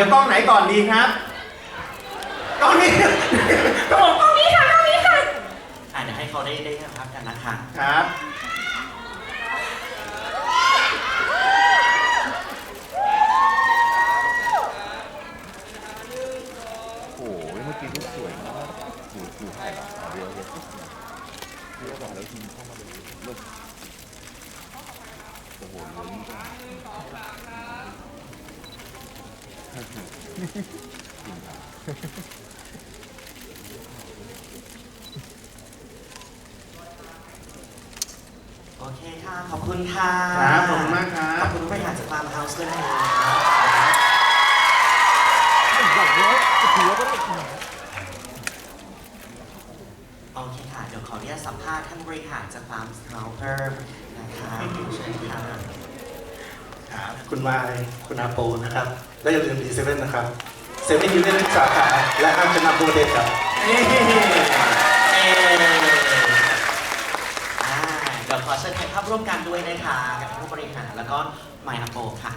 ก่อนดีครับกล้องนี้กล้องตรงนี้ค่ะตรงนี้ค่ะอะเดี๋ยวให้เขาได้ได้พักกันนะคะ ครับ โอ้โหเมื่อกี้รูปสวยมากอยู่อยู่ถ่ายแบบเดียวเลยเรียกว่าแล้วทีมเข้ามาเลยเลิศโอ้โหเลยนี่ก็ โอเคค่ะ ขอบคุณค่ะครับขอบคุณมากครัขอบบคุณผู้บริหารจากฟาร์มเฮาส์ด้วยนะคะอย่างนี้ถือว่าก็ได้โอเคค่ะ เดี๋ยวขออนุญาตสัมภาษณ์ท่านบริหารจากฟาร์มเฮาส์เพิ่มนะคะเชิญค่ะ ครับคุณมายคุณอาโปนะครับ และอย่าลืมดีเซเว่นนะครับเซเว่นยูเนียนทุกสาขาและห้างชั้นนำทั่วประเทศครับเย้เอ่อ่าเดี๋ยวขอเชิญถ่ายภาพร่วมกันด้วยนะคะกับผู้บริหารแล้วก็ไมอาโปค่ะ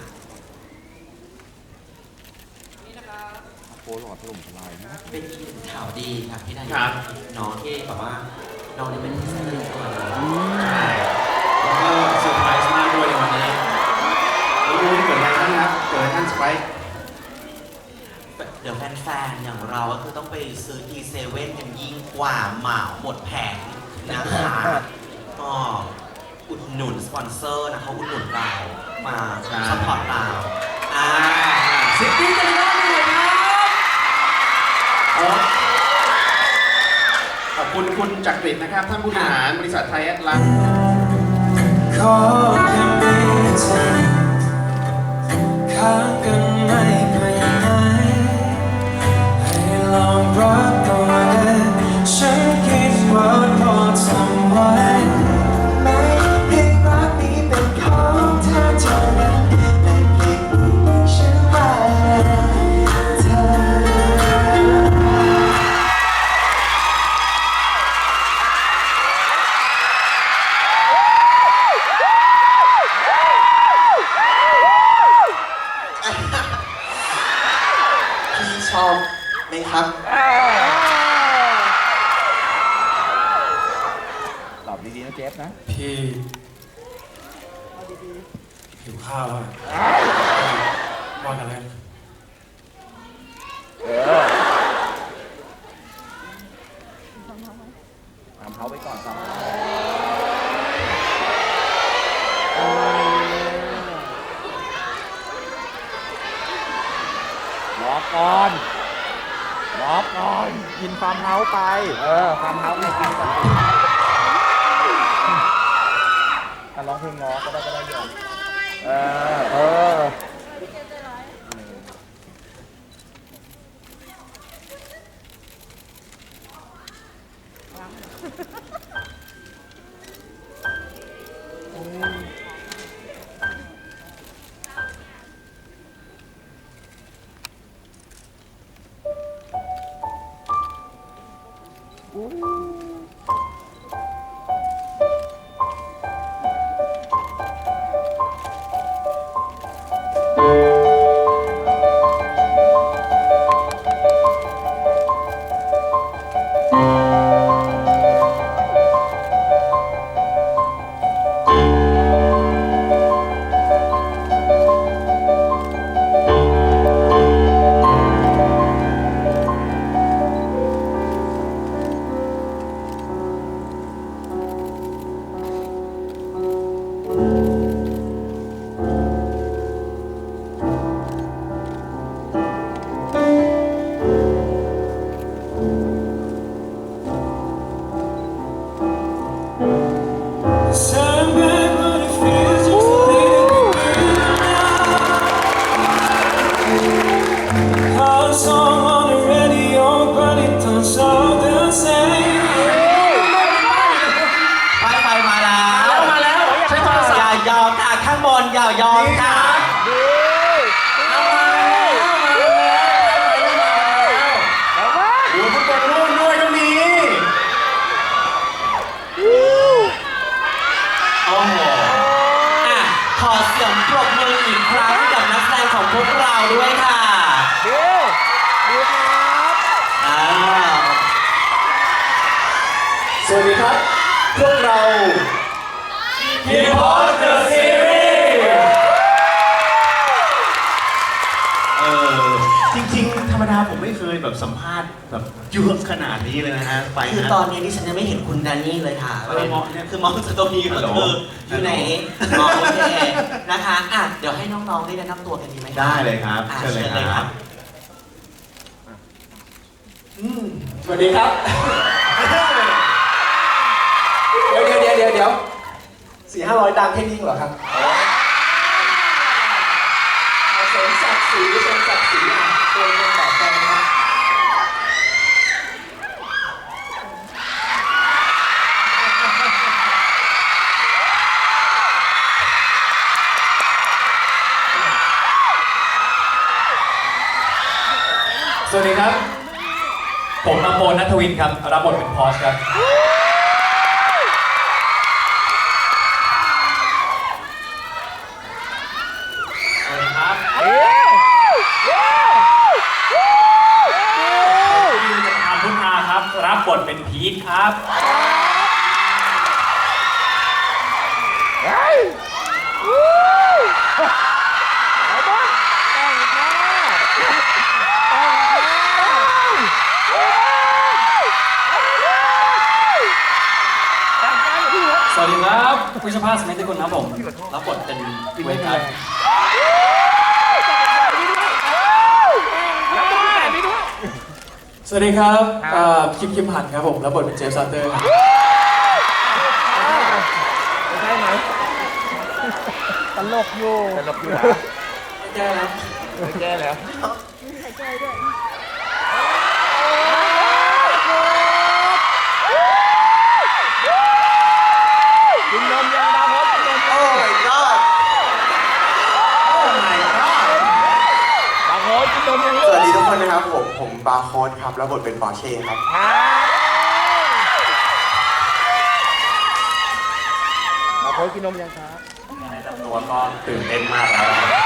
โปรหลอดถล่มทลายนะ เป็นอีกหนึ่งข่าวดีครับพี่นายครับ น้องที่แบบว่าน้องนี่เป็นที่เส้นเลือดตัวเลยใช่แล้วก็เซอร์ไพรส์มากด้วยในวันนี้รู้ที่เกิดอะไรขึ้นครับเกิดอะไรท่านสไปค์เดี๋ยวแฟนๆ อย่างเราก็คือต้องไปซื้อ D7 กันยิ่งกว่าเหมาหมดแผงนะคะก็อุดหนุนสปอนเซอร์นะเขาอุดหนุนเรามาสปอร์ตเราอ่าสิบปีกันอีกรอบหนึงเลยครับโอ้ขอบคุณคุณจักริดนะครับ ท่านผู้บริหารบริษัทไทยแอดลาสขอแค่มีเธอข้า งกันไม่ไปไหนให้ลองรักเอาไว้ฉันคิดว่าพอทำไว้ เพลงง้อก็ได้ก็ได้เดี๋ยวเออ ขนาดนี้เลยนะฮะไปคือนะตอนนี้ที่ฉันยังไม่เห็นคุณแดนนี่เลยค่ะเออมองเนี่ยคือมองจากตรงนี้ฮัก็ลโหลคืออยู่ไหนมองโอเคนะคะอะเดี๋ยวให้น้องๆได้แนะนำตัวกันดีไหมคะได้เลยครับอะเชิญเลยครับสวัสดีครับ เดี๋ยวเดี๋ยวเดี๋ยวเดี๋ยวเดี๋ยวสี่ห้าร้อยดังแค่นี้เหรอครับเอาเสริมศักดิ์ศรีเสริมศักดิ์ศรี ทวินครับ รับบทเป็นพอสครับ สวัสดีครับดิวจะทำพุทธาครับ รับบทเป็นพีทครับ สวัสดีครับวิชภาสมิทธิกุลครับผม รับบทเป็นเวทครับสวัสดีครับเอ่อคิมคิมหันครับผม รับบทเป็นเจฟซัตเตอร์ครับตลกอยู่ตลกอยู่แก้แล้วแก้แล้ว บาร์โค้ดครับ แล้วบทเป็นปอร์เช่ครับดาวพดกินนมยังครับ ตัวก็ตื่นเต้นมากแล้วนะครับ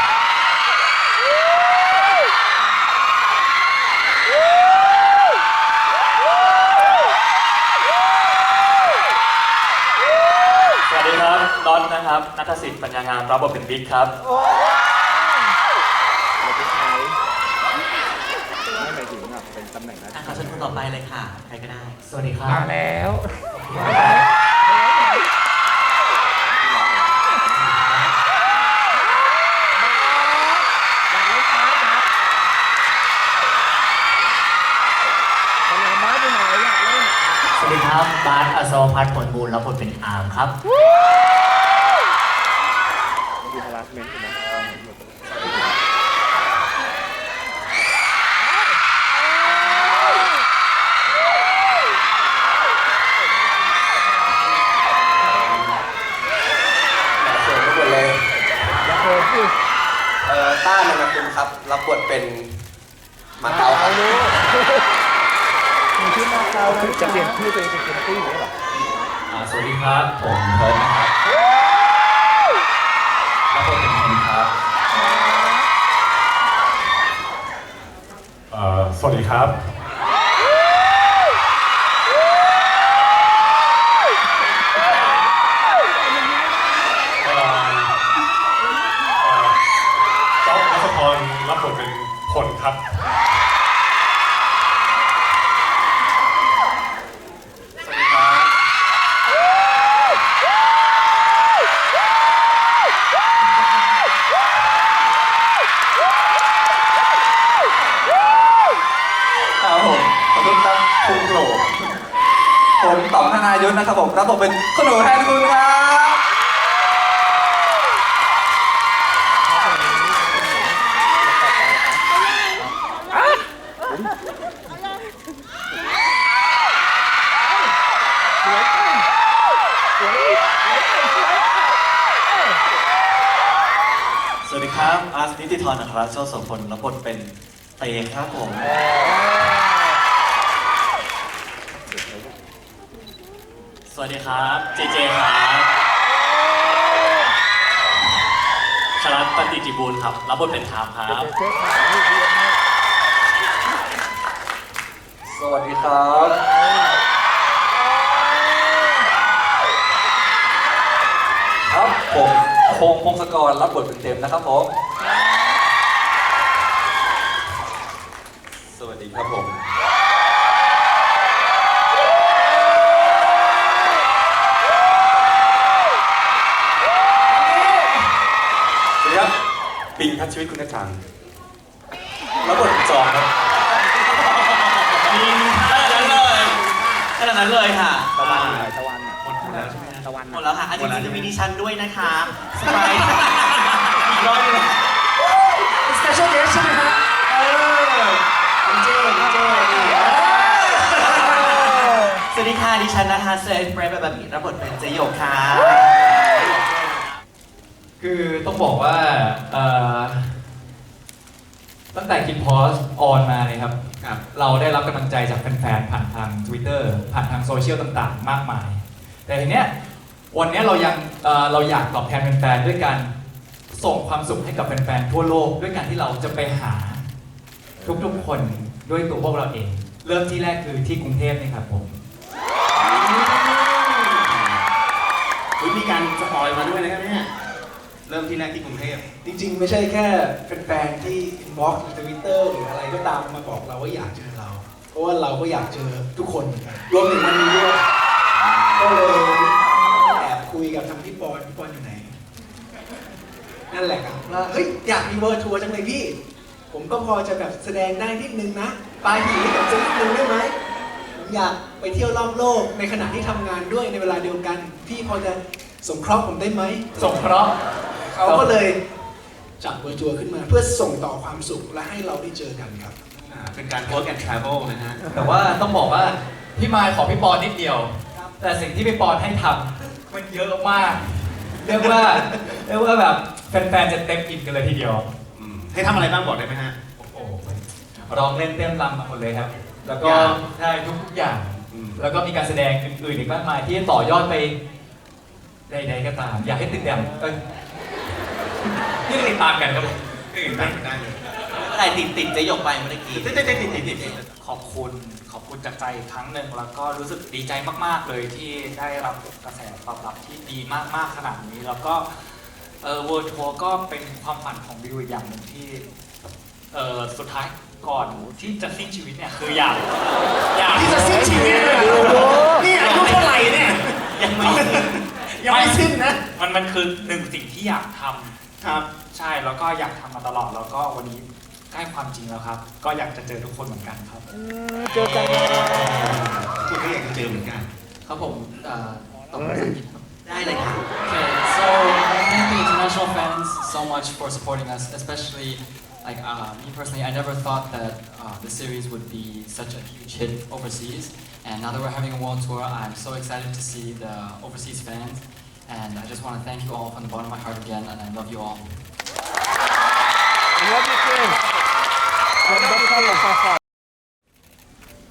สวัสดีครับน็อตนะครับนัทสิทธิ์ปัญญางามรับบทเป็นบิ๊กครับ เราจะใช้ไม่หมายถึงอะเป็นตำแหน่งหน้า อะ ที่ ขอเชิญ คนต่อไปเลยค่ะ ใครก็ได้ สวัสดีครับมาแล้ว สวัสดีครับบาสอัศวพัฒน์ผลบูรณ์รับบทเป็นอาร์มครับ ดูฮาราสเมนต์นะ เสริมทุกคนเลย อย่าโกงสิ เอ่อ ต้านนคุณค รับรับบทเป็นมาเก๊าครับมีชื่อมาเกาจะเปลี่ยนชื่อตัวเองเป็นเคนตี้หรือเปล่าอ่าสวัสดีครับ ผมเพิร์ดนะครับรับบทเป็นเคนครับ เอ่อสวัสดีครับับอาร์ตนิติธรนะครับชอบสมพลรับบทเป็นเตครับผม สวัสดีครับเจเจครับชลัดปฏิจิบูลครับ รับบทเป็นทามครับ สวัสดีครับครับผมพงษ์พงศกรรับบทเป็นเต็มนะครับผม วัสดีครับผมสวัสดีครับปิงพัชชีวิตคุณนักขังรับบทเป็นจองครับขนาดนั้นเลยขนาดนั้นเลยค่ะตะวันไหนตะวันหมดแล้วใช่ไหมฮะตะวันหมดแล้วค่ะอันจริงๆจะมีดิฉันด้วยนะคะสบายอีกรอบหนึง special guest ใช่ไหมฮะเออคุณ เจเจสวัสดีค่ะ ดิฉันนะคะเซนเฟรมแบบนี้รับบทเป็นเจโยกค่ะ คือต้องบอกว่าเอ่อตั้งแต่คิดพอสออนมาเลยครับครับ เราได้รับกำลังใจจากแฟนๆ ผ่านทาง Twitter ผ่านทางโซเชียลต่างๆ มากมาย แต่ทีเนี้ยวันเนี้ยเรายังเอ่อเราอยากตอบแทนแฟนๆ ด้วยการส่งความสุขให้กับแฟนๆ ทั่วโลก ด้วยการที่เราจะไปหา ทุกๆ คนด้วยตัวพวกเราเอง เริ่มที่แรกคือที่กรุงเทพนี่ครับผม อุ๊ยมีการสปอยมาด้วยนะครับเนี่ย เริ่มที่แรกที่กรุงเทพ จริงๆ ไม่ใช่แค่แฟนๆที่อินบ็อกซ์ในทวิตเตอร์หรืออะไรก็ตามมาบอกเราว่าอยากเจอเรา เพราะว่าเราก็อยากเจอทุกคนเหมือนกันรวมถึงวันนี้ด้วยก็เลยแอบคุยกับทางพี่ปอนพี่ปอนอยู่ไหน นั่นแหละครับว่าเฮ้ยอยากมีเวิร์ทัวร์จังเลยพี่ ผมก็พอจะแบบแสดงได้นิดนึงนะปลายปีให้ผมสักนิดนึงได้ไหมผมอยากไปเที่ยวรอบโลกในขณะที่ทำงานด้วยในเวลาเดียวกัน พี่พอจะสงเคราะห์ผมได้ไหมสงเคราะห์เขาก็เลยจัดเวอร์จัวขึ้นมา เพื่อส่งต่อความสุขและให้เราได้เจอกันครับ อ่าเป็นการ work and travel นะฮะ แต่ว่าต้องบอกว่าพี่มายขอพี่ปอนนิดเดียว แต่สิ่งที่พี่ปอนให้ทำมันเยอะมาก เรียกว่า เรียกว่าแบบแฟนๆจะเต็มอิ่มกันเลยทีเดียวอืม ให้ทำอะไรบ้างบอกได้ไหมฮะ โอ้โหร้องเล่นเต้นรำมาหมดเลยครับ แล้วก็อย่างได้ทุกๆอย่าง อืมแล้วก็มีการแสดงอื่นๆอีกมากมายที่จะต่อยอดไปใดๆก็ตาม อยากให้ติดตามเอ้ยนี่ติดตามกันครับผมติดตามได้เลยอะไรติดติดเจโยกไปเมื่อกี้ติดติดติดติดติดติดติดขอบคุณขอบคุณจากใจอีกครั้งหนึ่งแล้วก็รู้สึกดีใจมากๆเลยที่ได้รับกระแสตอบรับที่ดีมากๆขนาดนี้ แล้วก็ เออเวิร์ทัวร์ก็เป็นความฝันของบิวอีกอย่างหนึ่งที่เออสุดท้ายก่อนที่จะสิ้นชีวิตเนี่ยคืออยากอยากที่จะสิ้นชีวิตเลยเหรอนี่อายุเท่าไหร่เนี่ยยังไม่ยังไม่สิ้นนะมันมันคือหนึ่งสิ่งที่อยากทำครับ ใช่แล้วก็อยากทำมาตลอดแล้วก็วันนี้ใกล้ความจริงแล้วครับ ก็อยากจะเจอทุกคนเหมือนกันครับ เจอกันเลยคุณก็อยากจะเจอเหมือนกัน ครับผมเอ่อตอบภาษาอังกฤษครับ ได้เลยค่ะ Okay, so thank the international fans so much for supporting us, especially like uh, me personally. I never thought that uh, the series would be such a huge hit overseas, and now that we're having a world tour, I'm so excited to see the overseas fans. And I just want to thank you all from the bottom of my heart again, and I love you all. แล้วพี่เก่งแล้วพี่เก่ง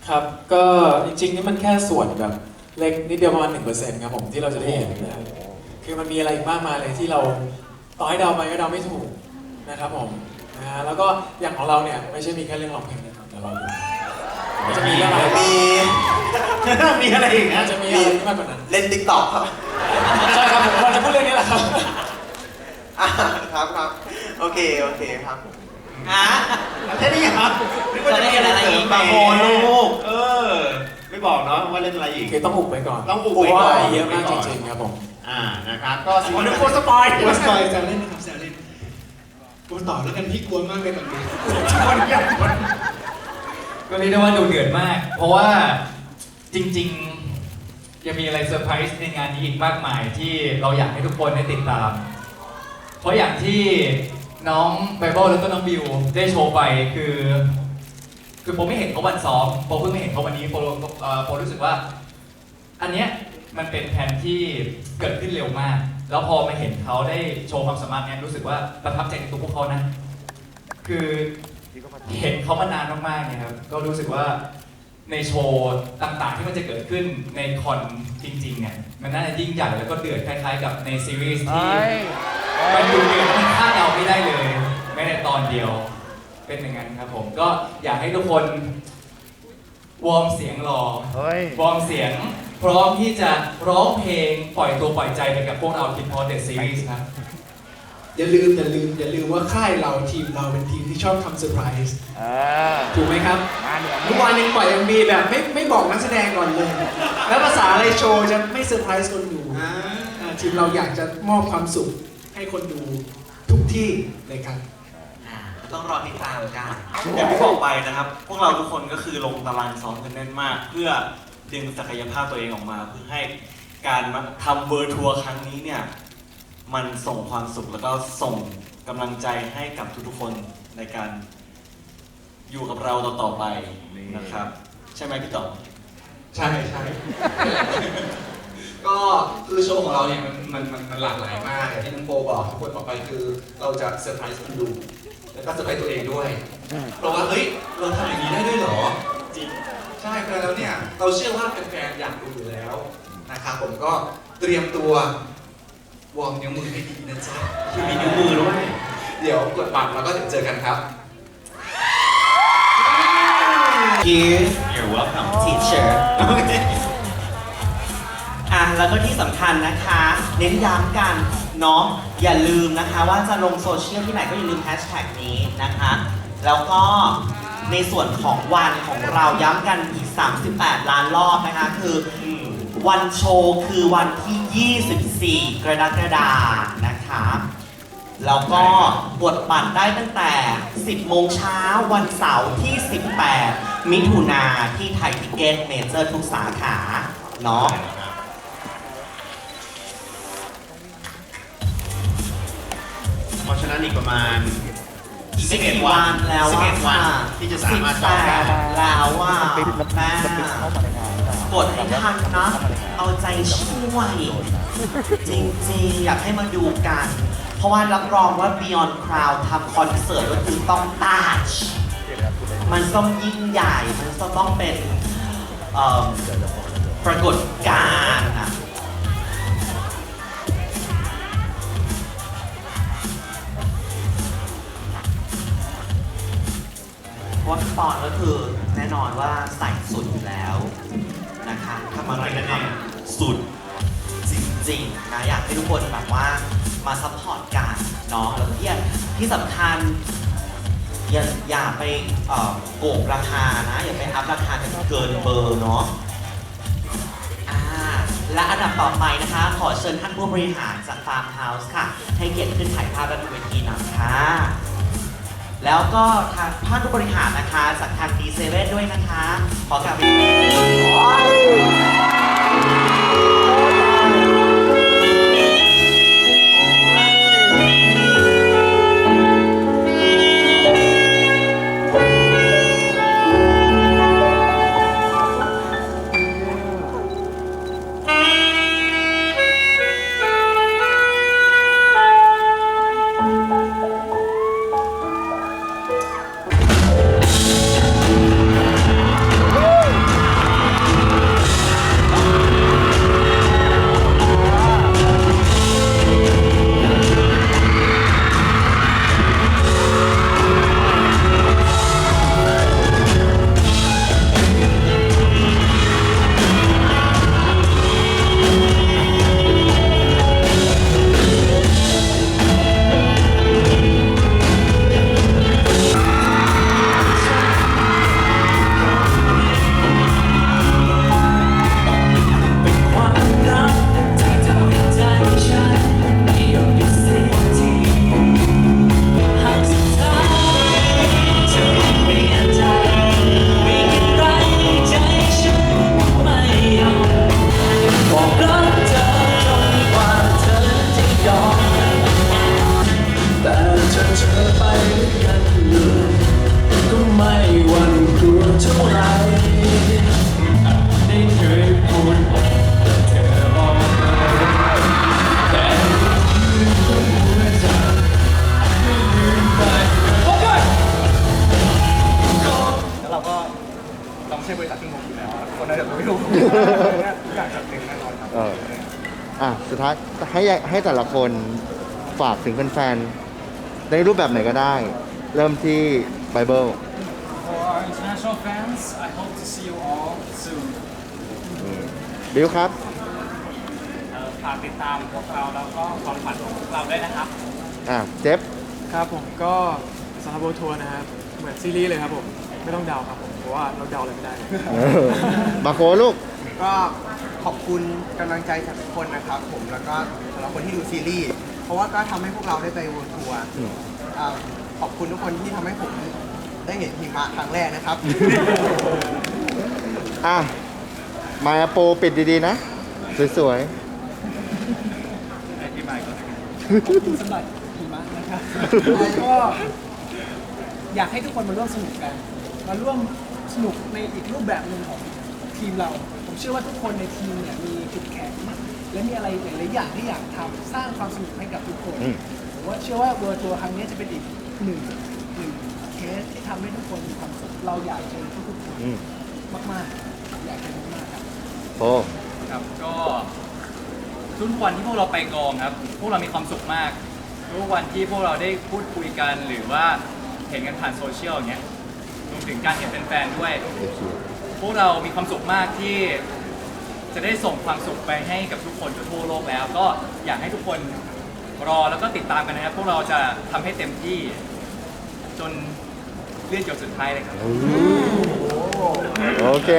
ครับ ก็จริงๆนี่มันแค่ส่วนแบบ เล็กนิดเดียวประมาณ1%ครับผมที่เราจะได้เห็นนะครับคือมันมีอะไรอีกมากมายเลยที่เราต่อให้เดาไปก็เดาไม่ถูกนะครับผมนะฮะแล้วก็อย่างของเราเนี่ยไม่ใช่มีแค่เรื่องร้องเพลงนะครับแต่เราดูมันจะมีเรื่องอะไรมีมีอะไรอีกมันะนจะมีอะไรที่มากกว่านั้นเล่นติ๊กต็อกครับใช่ครับผมเราจะพูดเรื่องนี้แหละครับอะครับครับโอเคโอเคครับอะแค่นี้ครับนึกว่าจะมีอะไรอีกบางคนลูกเออ ไม่บอกเนาะว่าเล่นอะไรอีก คือต้องอุบไปก่อนต้องอุบเพไว้ราะก่ว่าอนเยอะมากจริงๆครับผมอ่านะครับก็สิวันนี้โคตรสปอย กลัวสปอยแซวเล่นนะครับแซวเล่นกลัวต่อแล้วกันพี่กลัวมากเลยแบบนี้ชวนกันก็เรียกได้ว่าดูเดือดมาก เพราะว่าจริงๆยังมีอะไรเซอร์ไพรส์ในงานนี้อีกมากมายที่เราอยากให้ทุกคนได้ติดตาม เพราะอย่างที่น้องไบเบิลแล้วก็น้องบิวได้โชว์ไปคือ คือผมไม่เห็นเขาวันซ้อมผมเพิ่งไม่เห็นเขาวันนี้ผมเอ่อผมรู้สึกว่า อันเนี้ยมันเป็นแผนที่เกิดขึ้นเร็วมาก แล้วพอมาเห็นเขาได้โชว์ความสามารถเนี้ยรู้สึกว่าประทับใจในตัวพวกเขานะ คือเห็นเขามานานมากๆเนี่ยครับก็รู้สึกว่าในโชว์ต่างๆที่มันจะเกิดขึ้นในคอนจริงๆเนี่ยมันน่าจะยิ่งใหญ่แล้วก็เดือดคล้ายๆ กับในซีรีส์ที่มันดูเดือดมันคาดเดาไม่ได้เลยแม้แต่ตอนเดียว เป็นอย่างนั้นครับผมก็อยากให้ทุกคนวอร์มเสียงรอเฮ้ยวอร์มเสียง พร้อมที่จะร้องเพลงปล่อยตัวปล่อยใจไปกับพวกเราคิดพอเดอะซีรีส์ครับ อย่าลืมอย่าลืมอย่าลืมว่าค่ายเราทีมเราเป็นทีมที่ชอบทำเซอร์ไพรส์เออถูกไหมครับมาเหนือเมื่อวานยังปล่อยยังมีแบบไม่ไม่บอกนักแสดงก่อนเลย แล้วภาษาอะไรโชว์จะไม่เซอร์ไพรส์คนดูอ่าทีมเราอยากจะมอบความสุขให้คนดูทุกที่เลยครับอ่า ต้องรอติดตามกันอย่างที่บอกไปนะครับ พวกเราทุกคนก็คือลงตารางซ้อมกันแน่นมาก เพื่อดึงศักยภาพตัวเองออกมา เพื่อให้การมาทำเวอร์ทัวร์ครั้งนี้เนี่ย มันส่งความสุขแล้วก็ส่งกำลังใจให้กับทุกๆคนในการอยู่กับเราต่อๆไปนะครับ ใช่ไหมพี่ต่อใช่ใช่ ก็คือโชว์ของเราเนี่ยมันมันมันหลากหลายมากอย่างที่น้องโปบอกทุกคนบอกไปคือเราจะเซอร์ไพรส์คนดู แล้วก็เซอร์ไพรส์ตัวเองด้วย เพราะว่าเฮ้ยเราทำอย่างนี้ได้ด้วยเหรอ จริง ใช่เพราะฉะนั้นเนี่ยเราเชื่อว่าแฟนๆอยากดูอยู่แล้วนะครับผมก็เตรียมตัววอร์มนิ้วมือให้ดีนะจ๊ะมีนิ้วมือด้วย เดี๋ยวกดบัตรแล้วก็เดี๋ยวเจอกันครับ Give you're welcome teacher อะแล้วก็ที่สำคัญนะคะ เน้นย้ำกัน เนาะอย่าลืมนะคะว่าจะลงโซเชียลที่ไหนก็อย่าลืมแฮชแท็กนี้นะคะ แล้วก็ในส่วนของวันของเราย้ำกันอีก 38 ล้านรอบนะคะ คือวันโชว์คือวันที่ 24 กรกฎาคมนะคะ แล้วก็บดบัตรได้ตั้งแต่ 10 โมงเช้าวันเสาร์ที่ 18 มิถุนาที่ไทยทิเก็ตเมเจอร์ทุกสาขา เนาะ นั้นอีกประมาณสิบวันแล้วสิบว่าเอ็ดวันที่จะสามารถจองได้แล้วว่าปิดมันแม่มันปิดเข้ามาในงานนะกดให้ทันนะ เอาใจช่วย จริงๆ อยากให้มาดูกัน เพราะว่ารับรองว่า Beyond Cloud ทำคอนเสิร์ตก็คือต้องต้าชมันต้องยิ่งใหญ่ มันต้องเป็นเอิ่มปรากฏการณ์อะ ราะว่าพี่ปอนก็คือแน่นอนว่าใส่สุดอยู่แล้วนะคะทำอะไรก็ทำสุดจริงๆนะอยากให้ทุกคนแบบว่ามาซัพพอร์ตกันเนาะแล้วที่ที่สำคัญอย่าอย่าไปโกงราคานะอย่าไปอัพราคากันเกินเบอร์เนาะอ่าและอันดับต่อไปนะคะ ขอเชิญท่านผู้บริหารจากฟาร์มเฮาส์ค่ะ ให้เกียรติขึ้นถ่ายภาพและบนเวทีหน่อยค่ะ แล้วก็ทางท่านผู้บริหารนะคะจากทางดีเซเว่นด้วยนะคะ ขอกราบ ให้ให้แต่ละคนฝากถึงแฟนๆในรูปแบบไหนก็ได้ เริ่มที่ไบเบิล For our international fans, I hope to see you all soon. บิวครับฝากติดตามพวกเราแล้วก็ความฝันของพวกเราด้วยนะครับ อะเจฟครับผมก็สำหรับโบทัวร์นะครับ เหมือนซีรีส์เลยครับผม ไม่ต้องเดาครับผมเพราะว่าเราเดาอะไรไม่ได้ เออมาโคลูก ก็ ขอบคุณกำลังใจจากทุกคนนะครับ ผมแล้วก็สำหรับคนที่ดูซีรีส์เพราะว่าก็ทำให้พวกเราได้ไปเวิร์ทัวร์อืมอ่าขอบคุณทุกคนที่ทำให้ผมได้เห็นหิมะครั้งแรกนะครับ อะ มาโปรปิดดีๆนะ สวยขอบคุณสำหรับหิมะนะครับแล้วก็อยากให้ทุกคนมาร่วมสนุกกัน มาร่วมสนุกในอีกรูปแบบหนึ่งของ ทีมเรา ผมเชื่อว่าทุกคนในทีมเนี่ยมีจุดแข็งและมีอะไรหลายๆอย่างที่อยากทำสร้างความสนุกให้กับทุกคนอืม ผมว่าเชื่อว่าเวอร์ทัวร์ครั้งนี้จะเป็นอีกหนึ่งหนึ่งเคสที่ทำให้ทุกคนมีความสุขเราอยากเจอทุกๆคนๆอืมมากๆอยากเจอมากๆครับ โอ้ ครับก็ทุกวันที่พวกเราไปกองครับ พวกเรามีความสุขมากทุกวันที่พวกเราได้พูดคุยกันหรือว่าเห็นกันผ่านโซเชียลอย่างเงี้ยรวมถึงการเห็นแฟนๆด้วย พวกเรามีความสุขมากที่จะได้ส่งความสุขไปให้กับทุกคนทั่วโลกแล้ว ก็อยากให้ทุกคนรอแล้วก็ติดตามกันนะครับ พวกเราจะทำให้เต็มที่จนเลื่อนหยดสุดท้ายเลยครับ โอเค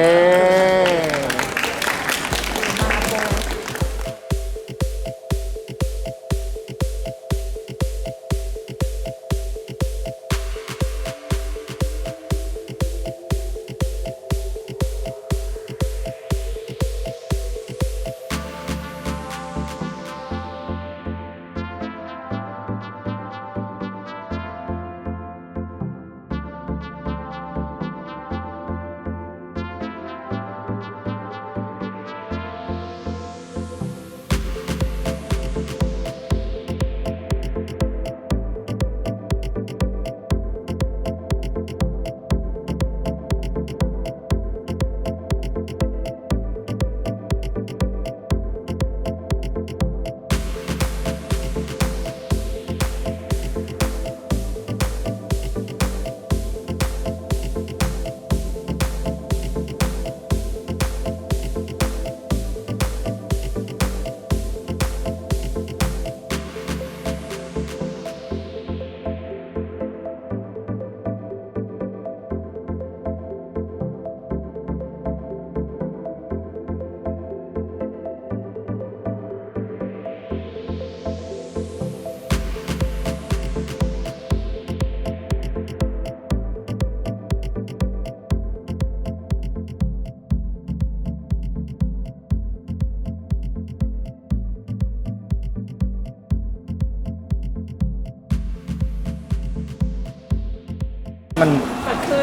มัน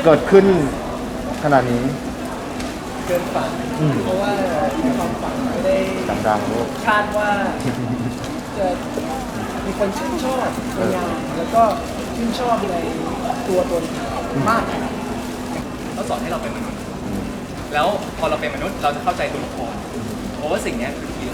เกิดขึ้นขนาดนี้เกินฝันอืมเพราะว่าในความฝันไม่ได้ดังๆลูกคาดว่าจะมีคนชื่นชอบในงานแล้วก็ชื่นชอบในตัวตนมากขนาดนี้เขาสอนให้เราเป็นมนุษย์ แล้วพอเราเป็นมนุษย์เราจะเข้าใจตัวละครเพราะว่าสิ่งเนี้ยคือที่